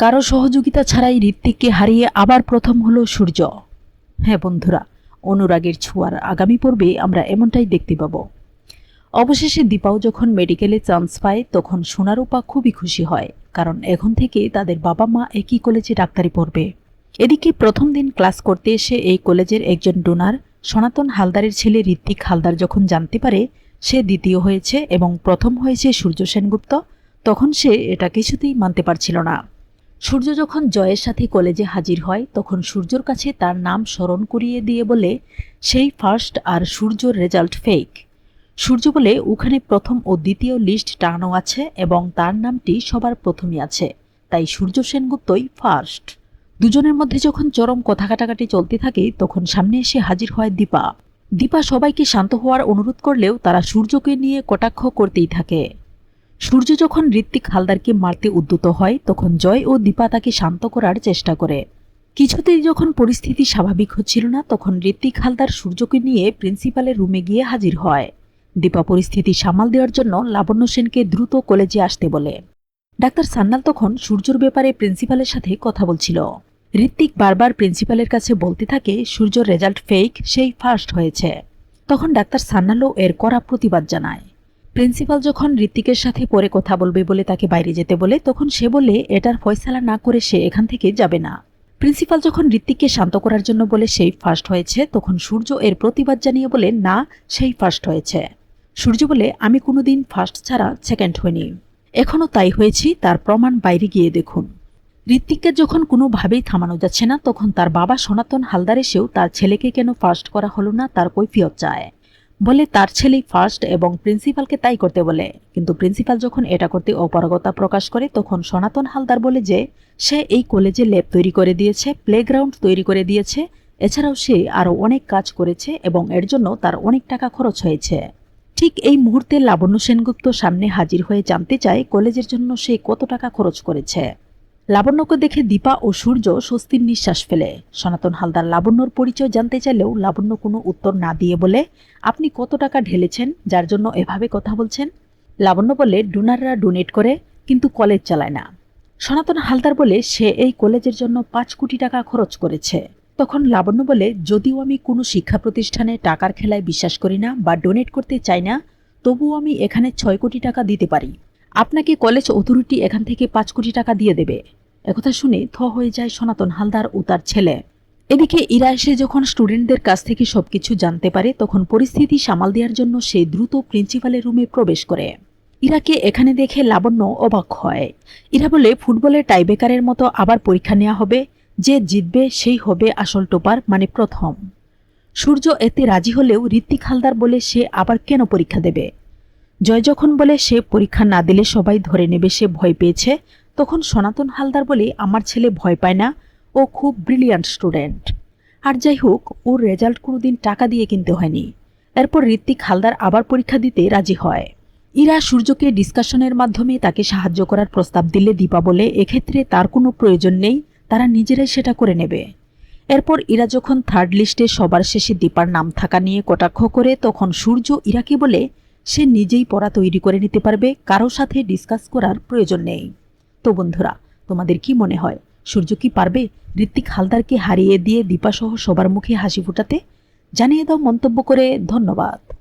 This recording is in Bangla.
কারও সহযোগিতা ছাড়াই ঋত্বিককে হারিয়ে আবার প্রথম হলো সূর্য। হ্যাঁ বন্ধুরা, অনুরাগের ছোঁয়ার আগামী পর্বে আমরা এমনটাই দেখতে পাব। অবশেষে দীপাও যখন মেডিকেলে চান্স পায়, তখন সোনারূপা খুবই খুশি হয়, কারণ এখন থেকে তাদের বাবা মা একই কলেজে ডাক্তারি পড়বে। এদিকে প্রথম দিন ক্লাস করতে এসে এই কলেজের একজন ডোনার, সনাতন হালদারের ছেলে ঋত্বিক হালদার যখন জানতে পারে, সে দ্বিতীয় হয়েছে এবং প্রথম হয়েছে সূর্য সেনগুপ্ত, তখন সে এটা কিছুতেই মানতে পারছিল না। সূর্য যখন জয়ের সাথে কলেজে হাজির হয়, তখন সূর্যর কাছে তার নাম স্মরণ করিয়ে দিয়ে বলে, সেই ফার্স্ট আর সূর্যর রেজাল্ট ফেক সূর্য বলে, ওখানে প্রথম ও দ্বিতীয় লিস্ট টানানো আছে এবং তার নামটি সবার প্রথমে আছে। তাই সূর্য সেনগুপ্তই ফার্স্ট দুজনের মধ্যে যখন চরম কথা কাটাকাটি চলতে থাকে, তখন সামনে এসে হাজির হয় দীপা। দীপা সবাইকে শান্ত হওয়ার অনুরোধ করলেও তারা সূর্যকে নিয়ে কটাক্ষ করতেই থাকে। সূর্য যখন ঋত্বিক হালদারকে মারতে উদ্যত হয়, তখন জয় ও দীপা তাকে শান্ত করার চেষ্টা করে। কিছুতেই যখন পরিস্থিতি স্বাভাবিক হচ্ছিল না, তখন ঋত্বিক হালদার সূর্যকে নিয়ে প্রিন্সিপালের রুমে গিয়ে হাজির হয়। দীপা পরিস্থিতি সামাল দেওয়ার জন্য লাবণ্য সেনকে দ্রুত কলেজে আসতে বলে। ডাক্তার সান্নাল তখন সূর্যর ব্যাপারে প্রিন্সিপালের সাথে কথা বলছিল। ঋত্বিক বারবার প্রিন্সিপালের কাছে বলতে থাকে, সূর্যর রেজাল্ট ফেক, সেই ফার্স্ট হয়েছে। তখন ডাক্তার সান্নালও এর কড়া প্রতিবাদ জানায়। প্রিন্সিপাল যখন ঋত্বিকের সাথে পরে কথা বলবে বলে তাকে বাইরে যেতে বলে, তখন সে বলে, এটার ফয়সালা না করে সে এখান থেকে যাবে না। প্রিন্সিপাল যখন ঋত্বিককে শান্ত করার জন্য বলে, সেই ফার্স্ট হয়েছে, তখন সূর্য এর প্রতিবাদ জানিয়ে বলে, না, সেই ফার্স্ট হয়েছে। সূর্য বলে, আমি কোনোদিন ফার্স্ট ছাড়া সেকেন্ড হইনি। এখনও তাই হয়েছি, তার প্রমাণ বাইরে গিয়ে দেখুন। ঋত্বিককে যখন কোনোভাবেই থামানো যাচ্ছে না, তখন তার বাবা সনাতন হালদার এসেও তার ছেলেকে কেন ফার্স্ট করা হলো না, তার কৈফিয়ত চায়। বলে তার ছেলেই ফার্স্ট এবং প্রিন্সিপালকে তাই করতে বলে। কিন্তু প্রিন্সিপাল যখন এটা করতে অপারগতা প্রকাশ করে, তখন সনাতন হালদার বলে যে, সে এই কলেজে ল্যাব তৈরি করে দিয়েছে, প্লেগ্রাউন্ড তৈরি করে দিয়েছে। এছাড়াও সে আরও অনেক কাজ করেছে এবং এর জন্য তার অনেক টাকা খরচ হয়েছে। ঠিক এই মুহূর্তে লাবণ্য সেনগুপ্ত সামনে হাজির হয়ে জানতে চায় কলেজের জন্য সে কত টাকা খরচ করেছে। লাবণ্যকে দেখে দীপা ও সূর্য স্বস্তির নিঃশ্বাস ফেলে। সনাতন হালদার লাবণ্যর পরিচয় জানতে চাইলেও লাবণ্য কোনো উত্তর না দিয়ে বলে, আপনি কত টাকা ঢেলেছেন? যার জন্য এভাবে কথা বলছেন? লাবণ্য বলে, ডোনাররা ডোনেট করে, কিন্তু কলেজ চালায় না। সনাতন হালদার বলে, সে এই কলেজের জন্য পাঁচ কোটি টাকা খরচ করেছে। তখন লাবণ্য বলে, যদিও আমি কোনো শিক্ষা প্রতিষ্ঠানে টাকার খেলায় বিশ্বাস করি না বা ডোনেট করতে চাই না, তবুও আমি এখানে ছয় কোটি টাকা দিতে পারি। আপনাকে কলেজ অথরিটি এখান থেকে পাঁচ কোটি টাকা দিয়ে দেবে। একথা শুনে থ হয়ে যায় সনাতন হালদার ও তার ছেলে। এদিকে ইরা এসে যখন স্টুডেন্টদের কাছ থেকে সবকিছু জানতে পারে, তখন পরিস্থিতি সামাল দেওয়ার জন্য সে দ্রুত প্রিন্সিপালের রুমে প্রবেশ করে। ইরাকে এখানে দেখে লাবণ্য অবাক হয়। ইরা বলে, ফুটবলের টাইবেকারের মতো আবার পরীক্ষা নেওয়া হবে। যে জিতবে, সেই হবে আসল টোপার মানে প্রথম। সূর্য এতে রাজি হলেও ঋত্বিক হালদার বলে, সে আবার কেন পরীক্ষা দেবে? জয় যখন বলে, সে পরীক্ষা না দিলে সবাই ধরে নেবে, সে ভয় পেয়েছে। তখন সনাতন হালদার বলে আমার ছেলে ভয় পায় না, ও খুব ব্রিলিয়ান্ট স্টুডেন্ট আর যাই হোক, ওর রেজাল্ট কোনোদিন টাকা দিয়ে কিনতে হয়নি। এরপর ঋত্বিক হালদার আবার পরীক্ষা দিতে রাজি হয়। ইরা সূর্যকে ডিসকাশনের মাধ্যমে তাকে সাহায্য করার প্রস্তাব দিলে দীপা বলে, এক্ষেত্রে তার কোনো প্রয়োজন নেই, তারা নিজেরাই সেটা করে নেবে। এরপর ইরা যখন থার্ড লিস্টে সবার শেষে দীপার নাম থাকা নিয়ে কটাক্ষ করে, তখন সূর্য ইরাকে বলে, সে নিজেই পড়া তৈরি করে নিতে পারবে, কারও সাথে ডিসকাস করার প্রয়োজন নেই। তো বন্ধুরা, তোমাদের কি মনে হয়? সূর্য কি পারবে ঋত্বিক হালদারকে হারিয়ে দিয়ে দীপাসহ সবার মুখে হাসি ফোটাতে? জানিয়ে দাও মন্তব্য করে, ধন্যবাদ।